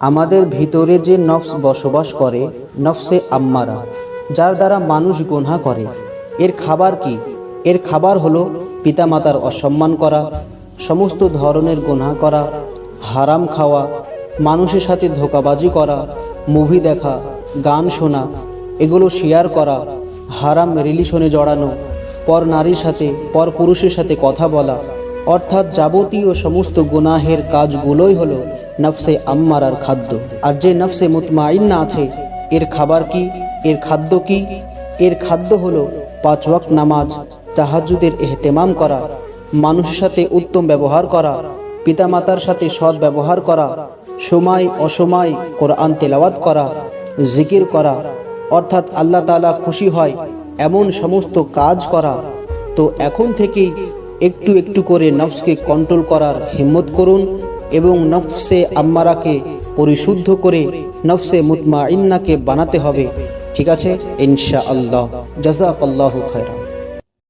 আমাদের ভিতরে যে নফস বসবাস করে, নফসে আম্মারা, যার দ্বারা মানুষ গুনাহ করে। এর খাবার কি? এর খাবার হলো পিতামাতার অসম্মান করা, সমস্ত ধরনের গোনা করা, হারাম খাওয়া, মানুষের সাথে ধোকাবাজি করা, মুভি দেখা, গান শোনা, এগুলো শেয়ার করা, হারাম রিলেশনে জড়ানো, পর নারীর সাথে, পর পুরুষের সাথে কথা বলা, অর্থাৎ যাবতীয় সমস্ত গুনাহের কাজগুলোই হলো নফসে আম্মারার খাদ্য। আর যে নফসে মুতমাইন্না আছে, এর খাবার কি, এর খাদ্য কি? এর খাদ্য হলো পাঁচ ওয়াক্ত নামাজ তাহাজুদের এহতেমাম করা, মানুষের সাথে উত্তম ব্যবহার করা, পিতামাতার সাথে সৎ ব্যবহার করা, সময় অসময় কোরআন তেলাওয়াত করা, জিকির করা, অর্থাৎ আল্লাহ তাআলা খুশি হয় এমন সমস্ত কাজ করা। তো এখন থেকেই একটু একটু করে নফসকে কন্ট্রোল করার হিম্মত করুন এবং নফসে আম্মারাকে পরিশুদ্ধ করে নফসে মুতমা ইন্নাকে বানাতে হবে। ঠিক আছে? ইনশা আল্লাহ জাজাক আল্লাহ খায়রা